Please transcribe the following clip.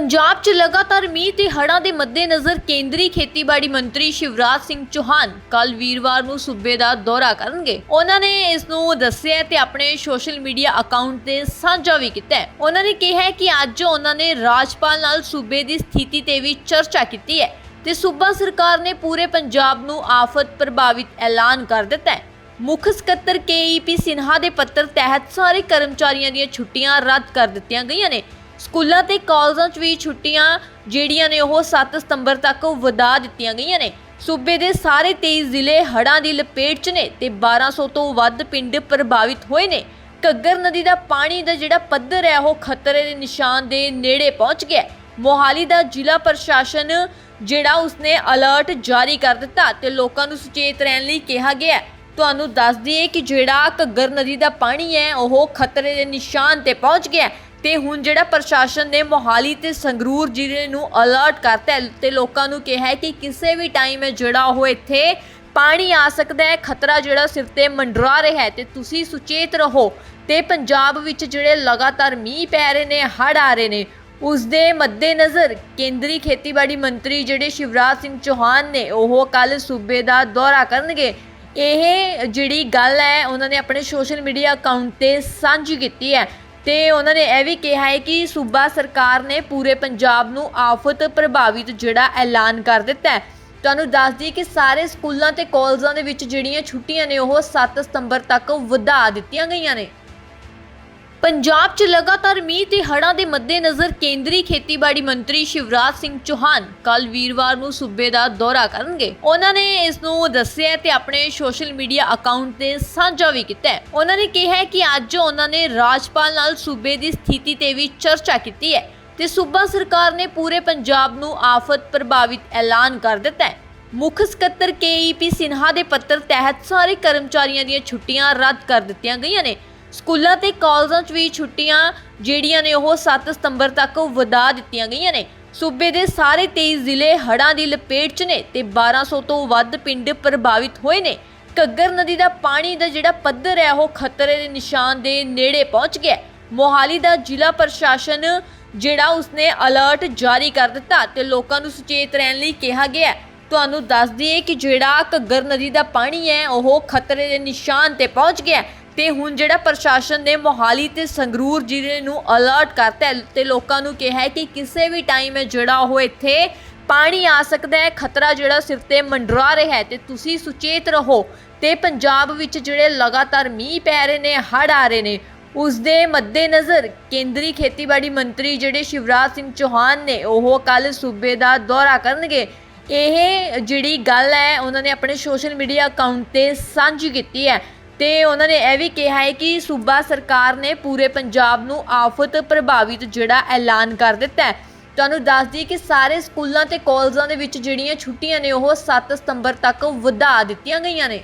ਪੰਜਾਬ 'ਚ ਲਗਾਤਾਰ ਮੀਂਹ ਤੇ ਹੜ੍ਹਾਂ ਦੇ ਮੱਦੇਨਜ਼ਰ ਕੇਂਦਰੀ ਖੇਤੀਬਾੜੀ ਮੰਤਰੀ ਸ਼ਿਵਰਾਜ ਸਿੰਘ ਚੌਹਾਨ ਕੱਲ ਵੀਰਵਾਰ ਨੂੰ ਸੂਬੇ ਦਾ ਦੌਰਾ ਕਰਨਗੇ। ਉਹਨਾਂ ਨੇ ਇਸ ਨੂੰ ਦੱਸਿਆ ਤੇ ਆਪਣੇ ਸੋਸ਼ਲ ਮੀਡੀਆ ਅਕਾਊਂਟ ਤੇ ਸਾਂਝਾ ਵੀ ਕੀਤਾ ਉਹਨਾਂ ਨੇ ਕਿਹਾ ਕਿ ਅੱਜ ਉਹਨਾਂ ਨੇ ਰਾਜਪਾਲ ਨਾਲ ਸੂਬੇ ਦੀ ਸਥਿਤੀ ਤੇ ਵੀ ਚਰਚਾ ਕੀਤੀ ਹੈ ਤੇ ਸੂਬਾ ਸਰਕਾਰ ਨੇ ਪੂਰੇ ਪੰਜਾਬ ਨੂੰ ਆਫਤ ਪ੍ਰਭਾਵਿਤ ਐਲਾਨ ਕਰ ਦਿੱਤਾ ਹੈ। ਮੁੱਖ ਸਕੱਤਰ ਕੇਈਪੀ ਸਿਨਹਾ ਦੇ ਪੱਤਰ ਤਹਿਤ ਸਾਰੇ ਕਰਮਚਾਰੀਆਂ ਦੀਆਂ ਛੁੱਟੀਆਂ ਰੱਦ ਕਰ ਦਿੱਤੀਆਂ ਗਈਆਂ ਨੇ ਸਕੂਲਾਂ ਤੇ ਕਾਲਜਾਂ 'ਚ ਵੀ ਛੁੱਟੀਆਂ ਜਿਹੜੀਆਂ ਨੇ ਉਹ 7 ਸਤੰਬਰ ਤੱਕ ਵਧਾ ਦਿੱਤੀਆਂ ਗਈਆਂ ਨੇ। ਸੂਬੇ ਦੇ ਸਾਰੇ 23 ਜ਼ਿਲ੍ਹੇ ਹੜ੍ਹਾਂ ਦੀ ਲਪੇਟ 'ਚ ਨੇ ਤੇ 1200 ਤੋਂ ਵੱਧ ਪਿੰਡ ਪ੍ਰਭਾਵਿਤ ਹੋਏ ਨੇ। ਘੱਗਰ ਨਦੀ ਦਾ ਪਾਣੀ ਦਾ ਜਿਹੜਾ ਪੱਧਰ ਹੈ, ਉਹ ਖਤਰੇ ਦੇ ਨਿਸ਼ਾਨ ਦੇ ਨੇੜੇ ਪਹੁੰਚ ਗਿਆ ਮੋਹਾਲੀ ਦਾ ਜ਼ਿਲ੍ਹਾ ਪ੍ਰਸ਼ਾਸਨ ਜਿਹੜਾ ਉਸਨੇ ਅਲਰਟ ਜਾਰੀ ਕਰ ਦਿੱਤਾ ਤੇ ਲੋਕਾਂ ਨੂੰ ਸੁਚੇਤ ਰਹਿਣ ਲਈ ਕਿਹਾ ਗਿਆ ਤੁਹਾਨੂੰ ਦੱਸ ਦਈਏ ਕਿ ਜਿਹੜਾ ਘੱਗਰ ਨਦੀ ਦਾ ਪਾਣੀ ਹੈ, ਉਹ ਖਤਰੇ ਦੇ ਨਿਸ਼ਾਨ ਤੇ ਪਹੁੰਚ ਗਿਆ ਤੇ ਹੁਣ ਜਿਹੜਾ ਪ੍ਰਸ਼ਾਸਨ ਨੇ ਮੋਹਾਲੀ ਤੇ ਸੰਗਰੂਰ ਜ਼ਿਲ੍ਹੇ ਨੂੰ ਅਲਰਟ ਕਰਤਾ ਹੈ ਤੇ ਲੋਕਾਂ ਨੂੰ ਕਿਹਾ ਹੈ ਕਿ ਕਿਸੇ ਵੀ ਟਾਈਮ ਹੈ ਜਿਹੜਾ ਉਹ ਇੱਥੇ ਪਾਣੀ ਆ ਸਕਦਾ ਹੈ, ਖਤਰਾ ਜਿਹੜਾ ਸਿਰ ਤੇ ਮੰਡਰਾ ਰਿਹਾ ਹੈ ਤੇ ਤੁਸੀਂ ਸੁਚੇਤ ਰਹੋ। ਤੇ ਪੰਜਾਬ ਵਿੱਚ ਜਿਹੜੇ ਲਗਾਤਾਰ ਮੀਂਹ ਪੈ ਰਹੇ ਨੇ, ਹੜ੍ਹ ਆ ਰਹੇ ਨੇ, ਉਸ ਦੇ ਮੱਦੇਨਜ਼ਰ ਕੇਂਦਰੀ ਖੇਤੀਬਾੜੀ ਮੰਤਰੀ ਜਿਹੜੇ ਸ਼ਿਵਰਾਜ ਸਿੰਘ ਚੌਹਾਨ ਨੇ, ਉਹ ਕੱਲ ਸੂਬੇ ਦਾ ਦੌਰਾ ਕਰਨਗੇ। ਇਹ ਜਿਹੜੀ ਗੱਲ ਹੈ, ਉਹਨਾਂ ਨੇ ਆਪਣੇ ਸੋਸ਼ਲ ਮੀਡੀਆ ਅਕਾਊਂਟ ਤੇ ਸਾਂਝੀ ਕੀਤੀ ਹੈ। ਤੇ ਉਹਨਾਂ ਨੇ ਇਹ ਵੀ ਕਿਹਾ ਹੈ ਕਿ ਸੂਬਾ ਸਰਕਾਰ ਨੇ ਪੂਰੇ ਪੰਜਾਬ ਨੂੰ ਆਫਤ ਪ੍ਰਭਾਵਿਤ ਜਿਹੜਾ ਐਲਾਨ ਕਰ ਦਿੱਤਾ ਹੈ। ਤੁਹਾਨੂੰ ਦੱਸ ਦਈਏ ਕਿ ਸਾਰੇ ਸਕੂਲਾਂ ਤੇ ਕਾਲਜਾਂ ਦੇ ਵਿੱਚ ਜਿਹੜੀਆਂ ਛੁੱਟੀਆਂ ਨੇ, ਉਹ 7 ਸਤੰਬਰ ਤੱਕ ਵਧਾ ਦਿੱਤੀਆਂ ਗਈਆਂ ਨੇ। ਪੰਜਾਬ 'ਚ ਲਗਾਤਾਰ ਮੀਂਹ ਤੇ ਹੜ੍ਹਾਂ ਦੇ ਮੱਦੇਨਜ਼ਰ ਕੇਂਦਰੀ ਖੇਤੀਬਾੜੀ ਮੰਤਰੀ ਸ਼ਿਵਰਾਜ ਸਿੰਘ ਚੌਹਾਨ ਕੱਲ ਵੀਰਵਾਰ ਨੂੰ ਸੂਬੇ ਦਾ ਦੌਰਾ ਕਰਨਗੇ ਉਹਨਾਂ ਨੇ ਇਸ ਨੂੰ ਦੱਸਿਆ ਤੇ ਆਪਣੇ ਸੋਸ਼ਲ ਮੀਡੀਆ ਅਕਾਊਂਟ ਤੇ ਸਾਂਝਾ ਵੀ ਕੀਤਾ ਹੈ। ਉਹਨਾਂ ਨੇ ਕਿਹਾ ਕਿ ਅੱਜ ਉਹਨਾਂ ਨੇ ਰਾਜਪਾਲ ਨਾਲ ਸੂਬੇ ਦੀ ਸਥਿਤੀ ਤੇ ਵੀ ਚਰਚਾ ਕੀਤੀ ਹੈ ਤੇ ਸੂਬਾ ਸਰਕਾਰ ਨੇ ਪੂਰੇ ਪੰਜਾਬ ਨੂੰ ਆਫਤ ਪ੍ਰਭਾਵਿਤ ਐਲਾਨ ਕਰ ਦਿੱਤਾ ਹੈ ਮੁੱਖ ਸਕੱਤਰ ਕੇਈਪੀ ਸਿਨਹਾ ਦੇ ਪੱਤਰ ਤਹਿਤ ਸਾਰੇ ਕਰਮਚਾਰੀਆਂ ਦੀਆਂ ਛੁੱਟੀਆਂ ਰੱਦ ਕਰ ਦਿੱਤੀਆਂ ਗਈਆਂ ਨੇ ਸਕੂਲਾਂ ਤੇ ਕਾਲਜਾਂ 'ਚ ਵੀ ਛੁੱਟੀਆਂ ਜਿਹੜੀਆਂ ਨੇ ਉਹ 7 ਸਤੰਬਰ ਤੱਕ ਵਧਾ ਦਿੱਤੀਆਂ ਗਈਆਂ ਨੇ। ਸੂਬੇ ਦੇ ਸਾਰੇ 23 ਜ਼ਿਲ੍ਹੇ ਹੜ੍ਹਾਂ ਦੀ ਲਪੇਟ 'ਚ ਨੇ ਤੇ 1200 ਤੋਂ ਵੱਧ ਪਿੰਡ ਪ੍ਰਭਾਵਿਤ ਹੋਏ ਨੇ। ਘੱਗਰ ਨਦੀ ਦਾ ਪਾਣੀ ਦਾ ਜਿਹੜਾ ਪੱਧਰ ਹੈ, ਉਹ ਖਤਰੇ ਦੇ ਨਿਸ਼ਾਨ ਦੇ ਨੇੜੇ ਪਹੁੰਚ ਗਿਆ ਮੋਹਾਲੀ ਦਾ ਜ਼ਿਲ੍ਹਾ ਪ੍ਰਸ਼ਾਸਨ ਜਿਹੜਾ ਉਸਨੇ ਅਲਰਟ ਜਾਰੀ ਕਰ ਦਿੱਤਾ ਤੇ ਲੋਕਾਂ ਨੂੰ ਸੁਚੇਤ ਰਹਿਣ ਲਈ ਕਿਹਾ ਗਿਆ ਤੁਹਾਨੂੰ ਦੱਸ ਦਈਏ ਕਿ ਜਿਹੜਾ ਘੱਗਰ ਨਦੀ ਦਾ ਪਾਣੀ ਹੈ, ਉਹ ਖਤਰੇ ਦੇ ਨਿਸ਼ਾਨ ਤੇ ਪਹੁੰਚ ਗਿਆ ਤੇ ਹੁਣ ਜਿਹੜਾ ਪ੍ਰਸ਼ਾਸਨ ਨੇ ਮੋਹਾਲੀ ਤੇ ਸੰਗਰੂਰ ਜ਼ਿਲ੍ਹੇ ਨੂੰ ਅਲਰਟ ਕਰਤਾ ਹੈ ਤੇ ਲੋਕਾਂ ਨੂੰ ਕਿਹਾ ਹੈ ਕਿ ਕਿਸੇ ਵੀ ਟਾਈਮ ਹੈ ਜਿਹੜਾ ਉਹ ਇੱਥੇ ਪਾਣੀ ਆ ਸਕਦਾ ਹੈ, ਖਤਰਾ ਜਿਹੜਾ ਸਿਰ ਤੇ ਮੰਡਰਾ ਰਿਹਾ ਹੈ ਤੇ ਤੁਸੀਂ ਸੁਚੇਤ ਰਹੋ। ਤੇ ਪੰਜਾਬ ਵਿੱਚ ਜਿਹੜੇ ਲਗਾਤਾਰ ਮੀਂਹ ਪੈ ਰਹੇ ਨੇ, ਹੜ੍ਹ ਆ ਰਹੇ ਨੇ, ਉਸ ਦੇ ਮੱਦੇਨਜ਼ਰ ਕੇਂਦਰੀ ਖੇਤੀਬਾੜੀ ਮੰਤਰੀ ਜਿਹੜੇ ਸ਼ਿਵਰਾਜ ਸਿੰਘ ਚੌਹਾਨ ਨੇ, ਉਹ ਕੱਲ ਸੂਬੇ ਦਾ ਦੌਰਾ ਕਰਨਗੇ। ਇਹ ਜਿਹੜੀ ਗੱਲ ਹੈ, ਉਹਨਾਂ ਨੇ ਆਪਣੇ ਸੋਸ਼ਲ ਮੀਡੀਆ ਅਕਾਊਂਟ ਤੇ ਸਾਂਝੀ ਕੀਤੀ ਹੈ। ਤੇ ਉਹਨਾਂ ਨੇ ਇਹ ਵੀ ਕਿਹਾ ਹੈ ਕਿ ਸੂਬਾ ਸਰਕਾਰ ਨੇ ਪੂਰੇ ਪੰਜਾਬ ਨੂੰ ਆਫਤ ਪ੍ਰਭਾਵਿਤ ਜਿਹੜਾ ਐਲਾਨ ਕਰ ਦਿੱਤਾ ਹੈ। ਤੁਹਾਨੂੰ ਦੱਸ ਦਈਏ ਕਿ ਸਾਰੇ ਸਕੂਲਾਂ ਤੇ ਕਾਲਜਾਂ ਦੇ ਵਿੱਚ ਜਿਹੜੀਆਂ ਛੁੱਟੀਆਂ ਨੇ, ਉਹ 7 ਸਤੰਬਰ ਤੱਕ ਵਧਾ ਦਿੱਤੀਆਂ ਗਈਆਂ ਨੇ।